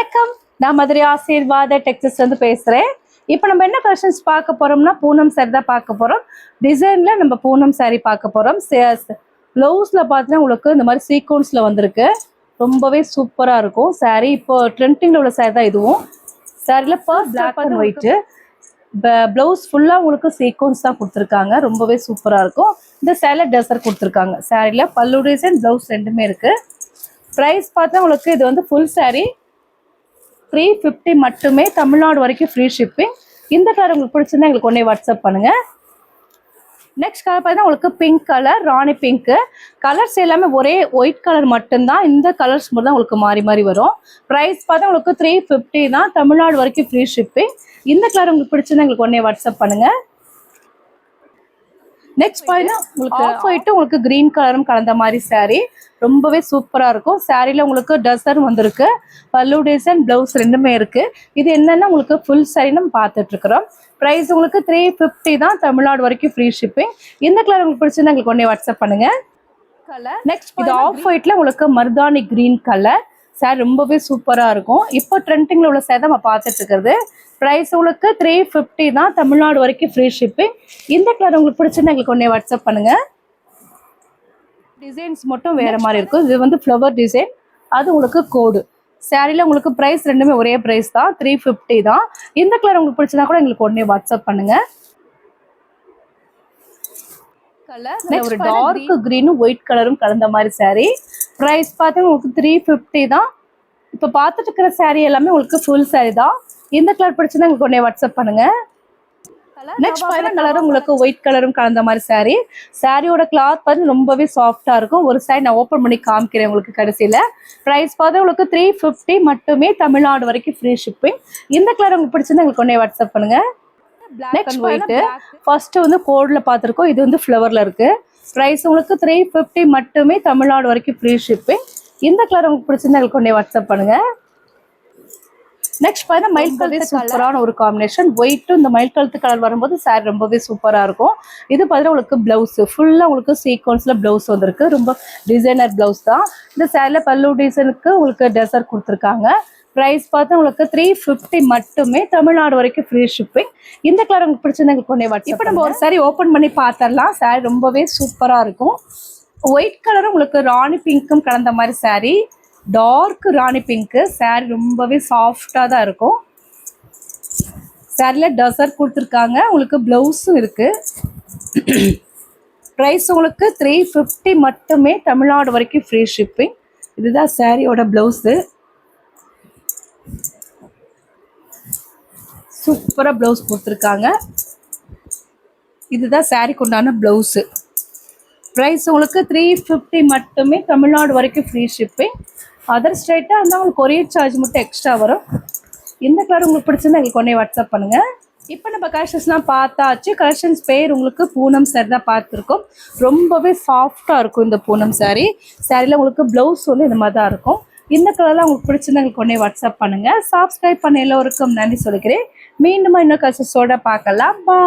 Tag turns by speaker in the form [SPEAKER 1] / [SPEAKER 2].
[SPEAKER 1] வணக்கம். நான் மதுரை ஆசீர்வாத டெக்ஸஸ் வந்து பேசுகிறேன் இப்போ நம்ம என்ன கலெக்ஷன்ஸ் பார்க்க போகிறோம்னா பூனம் saree தான் பார்க்க போகிறோம் டிசைனில் நம்ம பூனம் saree பார்க்க போகிறோம் ப்ளவுஸில் பார்த்தீங்கன்னா உங்களுக்கு இந்த மாதிரி சீக்வன்ஸில் வந்திருக்கு. ரொம்பவே சூப்பராக இருக்கும். Saree இப்போ ட்ரெண்டிங்கில் உள்ள saree தான் இதுவும். சாரியில் first black and white blouse ஃபுல்லாக உங்களுக்கு சீக்வன்ஸ் தான் கொடுத்துருக்காங்க. ரொம்பவே சூப்பராக இருக்கும். இந்த சேரில் டெசர் கொடுத்துருக்காங்க. சாரியில் பல்லு டிசைன் ப்ளவுஸ் ரெண்டுமே இருக்குது ப்ரைஸ் பார்த்தா உங்களுக்கு இது வந்து ஃபுல் saree. த்ரீ ஃபிஃப்டி மட்டுமே தமிழ்நாடு வரைக்கும் ஃப்ரீ ஷிப்பிங் இந்த கலர் உங்களுக்கு பிடிச்சிருந்தா எங்களுக்கு ஒன்றே வாட்ஸ்அப் பண்ணுங்கள் நெக்ஸ்ட் கலர் பார்த்தீங்கன்னா உங்களுக்கு pink colour Rani pink colours எல்லாமே ஒரே ஒயிட் கலர் மட்டும்தான். இந்த கலர்ஸ் மட்டும் தான் உங்களுக்கு மாறி மாறி வரும். ப்ரைஸ் பார்த்தா உங்களுக்கு த்ரீ ஃபிஃப்டி தான். தமிழ்நாடு வரைக்கும் ஃப்ரீ ஷிப்பிங் இந்த கலர் உங்களுக்கு பிடிச்சிருந்தா எங்களுக்கு ஒன்றே வாட்ஸ்அப் பண்ணுங்கள் நெக்ஸ்ட் பாத்தீங்கன்னா உங்களுக்கு ஆஃப் ஒயிட்டு உங்களுக்கு கிரீன் கலரும் கலந்த மாதிரி saree. ரொம்பவே சூப்பரா இருக்கும். சாரில உங்களுக்கு டசர் வந்திருக்கு. பல்லு டிசைன் பிளவுஸ் ரெண்டுமே இருக்கு. இது என்னன்னா உங்களுக்கு ஃபுல் saree நம்ம பார்த்துட்டு இருக்கிறோம். ப்ரைஸ் உங்களுக்கு த்ரீ ஃபிஃப்டி தான். தமிழ்நாடு வரைக்கும் ஃப்ரீ ஷிப்பிங் இந்த கலர் உங்களுக்கு பிடிச்சிருந்தா எங்களுக்கு ஒன்றே வாட்ஸ்அப் பண்ணுங்க. கலர் நெக்ஸ்ட் இது ஆஃப் ஒயிட்ல உங்களுக்கு மருதாணி கிரீன் கலர் சார் ரொம்பவே சூப்பரா இருக்கும். இப்போ ட்ரெண்டிங்ல உள்ள சேர் நம்ம பார்த்துட்டு இருக்கிறது. ப்ரைஸ் உங்களுக்கு த்ரீ ஃபிஃப்டி தான் தமிழ்நாடு வரைக்கும் ஃப்ரீ ஷிப்பிங் இந்த கலர் உங்களுக்கு பிடிச்சிருந்தா எங்களுக்கு ஒன்றே வாட்ஸ்அப் பண்ணுங்க. டிசைன்ஸ் மட்டும் வேற மாதிரி இருக்கும். இது வந்து ஃப்ளவர் டிசைன் அது உங்களுக்கு கோடு சாரியில் உங்களுக்கு ப்ரைஸ் ரெண்டுமே ஒரே ப்ரைஸ் தான். த்ரீ ஃபிஃப்டி தான். இந்த கலர் உங்களுக்கு பிடிச்சதா கூட எங்களுக்கு உடனே வாட்ஸ்அப் பண்ணுங்க. கலர் ஒரு டார்க் கிரீனும் ஒயிட் கலரும் கலந்த மாதிரி saree. ப்ரைஸ் பார்த்தீங்கன்னா உங்களுக்கு த்ரீ ஃபிஃப்டி தான். இப்போ பார்த்துட்டு இருக்கிற saree எல்லாமே உங்களுக்கு ஃபுல் saree தான். இந்த கலர் பிடிச்சதா எங்களுக்கு உடனே வாட்ஸ்அப் பண்ணுங்க. நெக்ஸ்ட் பார்த்தீங்கன்னா கலரும் உங்களுக்கு ஒயிட் கலரும் கலந்த மாதிரி saree. சாரியோட கிளாத் பார்த்து ரொம்பவே சாஃப்டா இருக்கும். ஒரு சைடு நான் ஓப்பன் பண்ணி காமிக்கிறேன் உங்களுக்கு கடைசியில. ப்ரைஸ் பார்த்து உங்களுக்கு த்ரீ ஃபிஃப்டி மட்டுமே தமிழ்நாடு வரைக்கும் ஃப்ரீ ஷிப்பிங் இந்த கலர் உங்களுக்கு பிடிச்சிருந்தா எங்களுக்கு உடனே வாட்ஸ்அப் பண்ணுங்க. நெக்ஸ்ட் ஒயிட் ஃபர்ஸ்ட் வந்து கோட்ல பார்த்துருக்கோம். இது வந்து ஃப்ளவர்ல இருக்கு. ப்ரைஸ் உங்களுக்கு த்ரீ ஃபிஃப்டி மட்டுமே தமிழ்நாடு வரைக்கும் ஃப்ரீ ஷிப்பிங் இந்த கலர் உங்களுக்கு பிடிச்சிருந்தா எங்களுக்கு கொண்டே வாட்ஸ்அப் பண்ணுங்கள் நெக்ஸ்ட் பார்த்தா மயில் கலர் சூப்பரான ஒரு காம்பினேஷன் ஒயிட்டும் இந்த மயில் கழுத்து கலர் வரும்போது சாரி ரொம்பவே சூப்பராக இருக்கும். இது பார்த்தீங்கன்னா உங்களுக்கு பிளவுஸ் ஃபுல்லாக உங்களுக்கு சீக்வன்ஸில் பிளவுஸ் வந்திருக்கு. ரொம்ப டிசைனர் பிளவுஸ் தான். இந்த சாரியில் பல்லு டிசைனுக்கு உங்களுக்கு டெசர் கொடுத்துருக்காங்க. ப்ரைஸ் பார்த்து உங்களுக்கு த்ரீ ஃபிஃப்டி மட்டுமே தமிழ்நாடு வரைக்கும் ஃப்ரீ ஷிப்பிங் இந்த கலர் உங்களுக்கு பிடிச்சிருந்தா எங்களுக்கு கொண்டே வாட்ஸ்அப் இப்போ நம்ம ஒரு சாரி ஓப்பன் பண்ணி பார்த்துடலாம் சாரி ரொம்பவே சூப்பராக இருக்கும். ஒயிட் கலரும் உங்களுக்கு ராணி பிங்க்கும் கலந்த மாதிரி saree. Dark Rani pink sari ரொம்பவே சாஃப்டாக தான் இருக்கும். சாரியில் டசர் கொடுத்துருக்காங்க. உங்களுக்கு ப்ளவுஸும் இருக்குது ப்ரைஸ் உங்களுக்கு த்ரீ ஃபிஃப்டி மட்டுமே தமிழ்நாடு வரைக்கும் ஃப்ரீ ஷிப்பிங் இதுதான் சாரியோட ப்ளவுஸு சூப்பராக ப்ளவுஸ் கொடுத்துருக்காங்க. இதுதான் சாரிக்கு உண்டான ப்ளவுஸு ப்ரைஸ் உங்களுக்கு த்ரீ ஃபிஃப்டி மட்டுமே தமிழ்நாடு வரைக்கும் ஃப்ரீ ஷிப்பிங் அதர் ஸ்டேட்டாக இருந்தால் உங்களுக்கு கொரியர் சார்ஜ் மட்டும் எக்ஸ்ட்ரா வரும். இந்த கலர் உங்களுக்கு பிடிச்சிருந்தா எங்களுக்கு உடனே வாட்ஸ்அப் பண்ணுங்கள் இப்போ நம்ம கலெக்ஷன்ஸ்லாம் பார்த்தாச்சு. கலெக்ஷன்ஸ் பேர் உங்களுக்கு பூனம் சாரி தான் பார்த்துருக்கோம். ரொம்பவே சாஃப்டாக இருக்கும் இந்த பூனம் சாரி சாரியில் உங்களுக்கு ப்ளவுஸ் வந்து இந்த மாதிரி தான் இருக்கும். இந்த கலர்லாம் உங்களுக்கு பிடிச்சிருந்தா எங்களுக்கு உடனே வாட்ஸ்அப் பண்ணுங்கள் சப்ஸ்கிரைப் பண்ண எல்லோருக்கும் நன்றி சொல்லிக்கிறேன் மீண்டும் இன்னும் கலெக்ஷன்ஸோட பார்க்கலாம். பா